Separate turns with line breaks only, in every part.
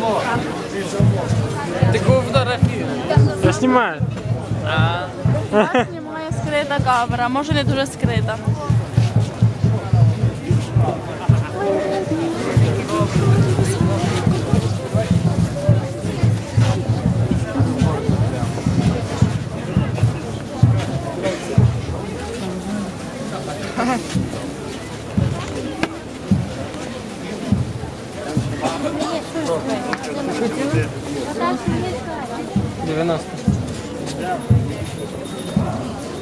Come on. Таку фотографію.
Я знімаю.
Вас знімає скрита камера, може не дуже скрита.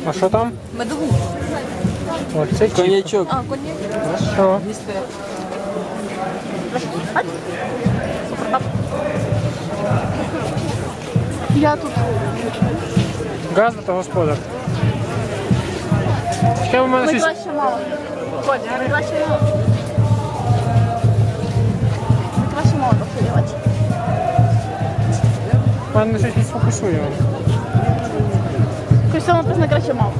А що там?
Медову.
Оце чіп.
Конячок.
А, коньяк.
Що?
Я тут.
Газда та господар. Чекай, у мене
Ми
щось.
мало. Ми краще мало. Ми мало посилювати.
У мене щось не сфокусує.
Костюм написано краще мало.